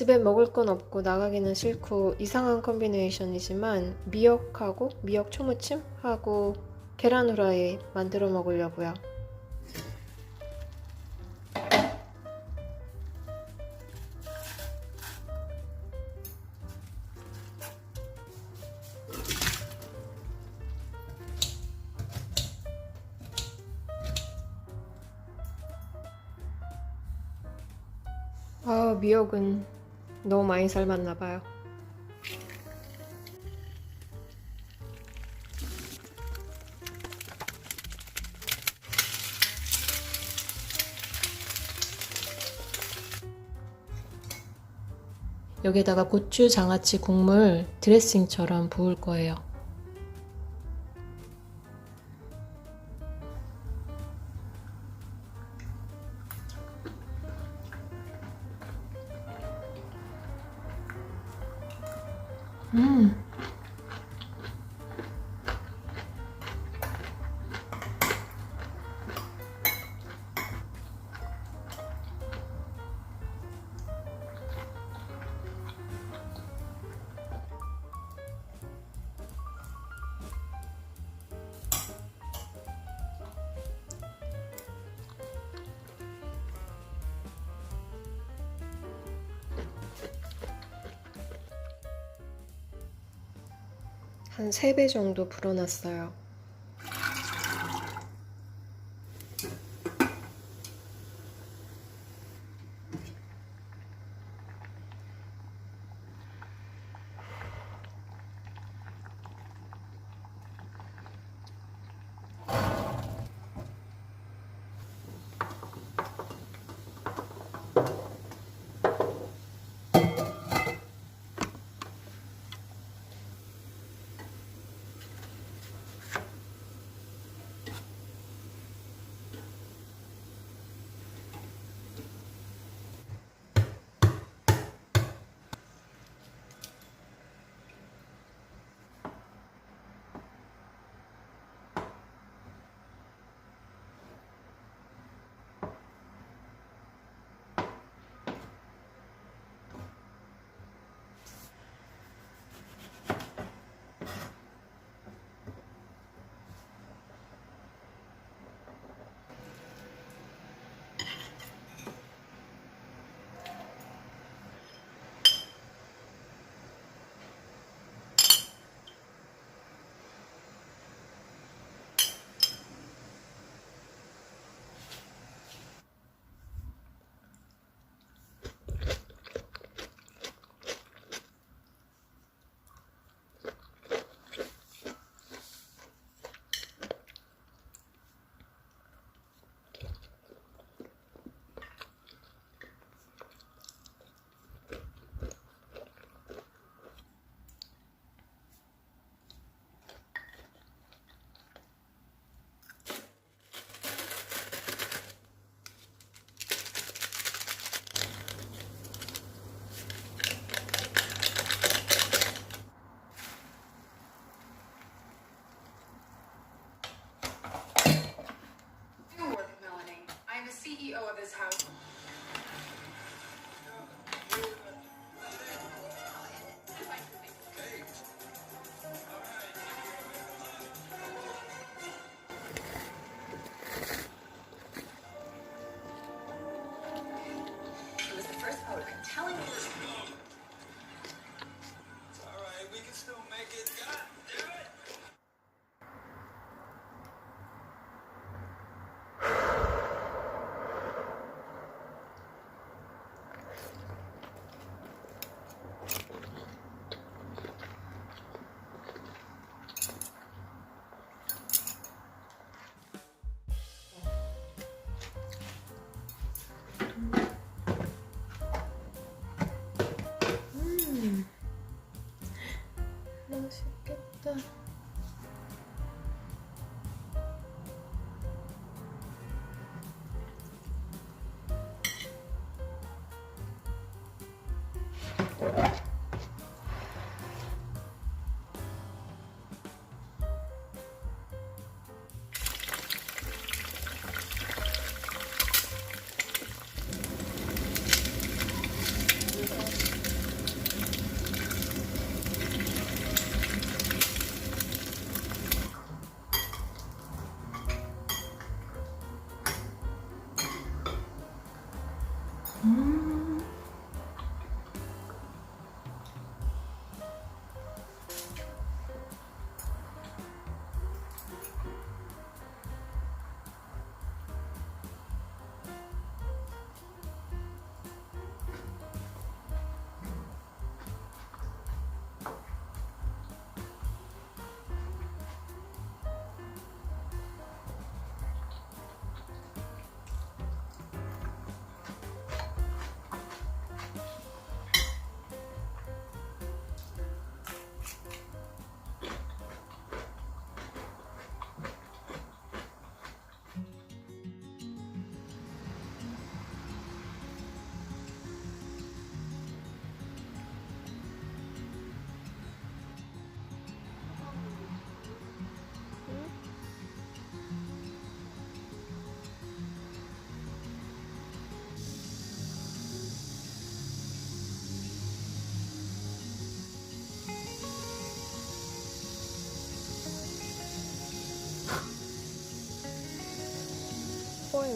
집에 먹을 건 없고 나가기는 싫고 이상한 컨비네이션이지만 미역하고 미역 초무침하고 계란 후라이 만들어 먹으려고요. 아, 미역은 너무 많이 삶았나 봐요. 여기다가 고추 장아찌 국물 드레싱처럼 부을 거예요. Mm. 한 3배 정도 불어놨어요.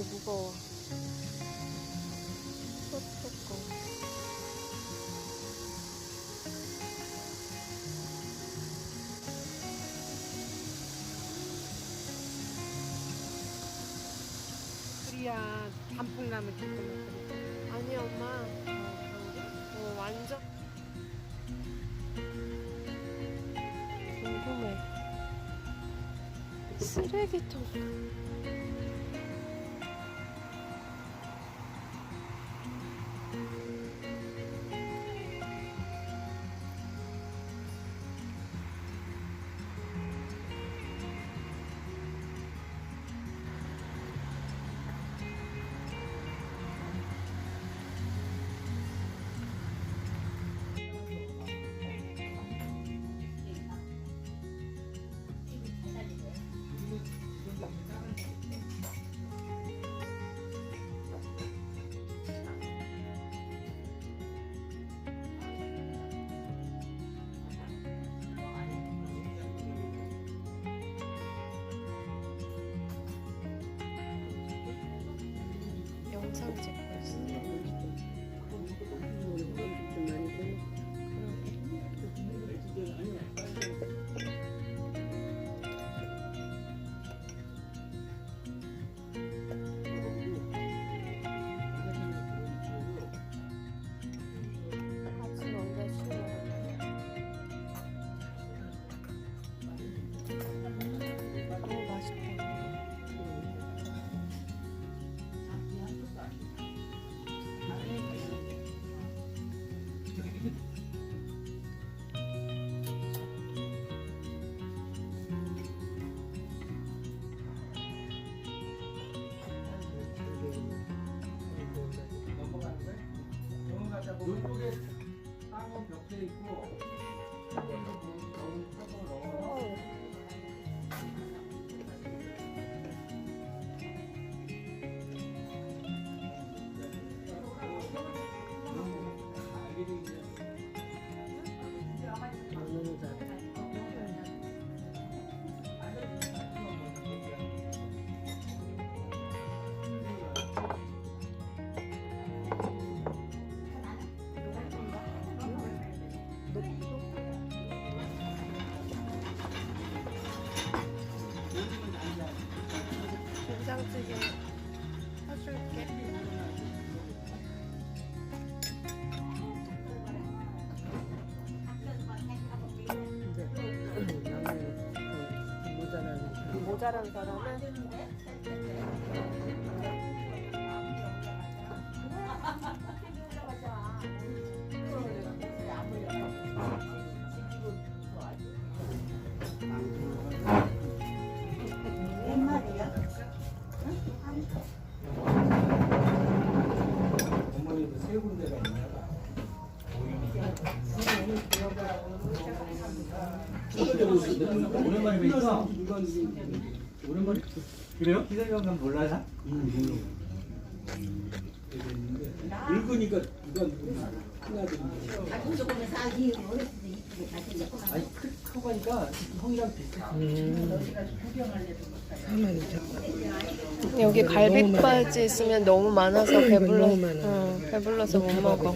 무거워. 소뚜껑. 그래야 단풍 나면 것 같아. 아니 엄마. 어, 완전 궁금해. 쓰레기통. 이쪽에 땅은 벽에 있고 된장찌개 사줄게. 모자란 사람은 오랜만에 뵈니까 오랜만에 그래요? 기사님은 몰라요? 늙으니까 누가 누구나 여기 갈비바지 있으면 너무 많아서 배불러. 응, 배불러서 못 먹어.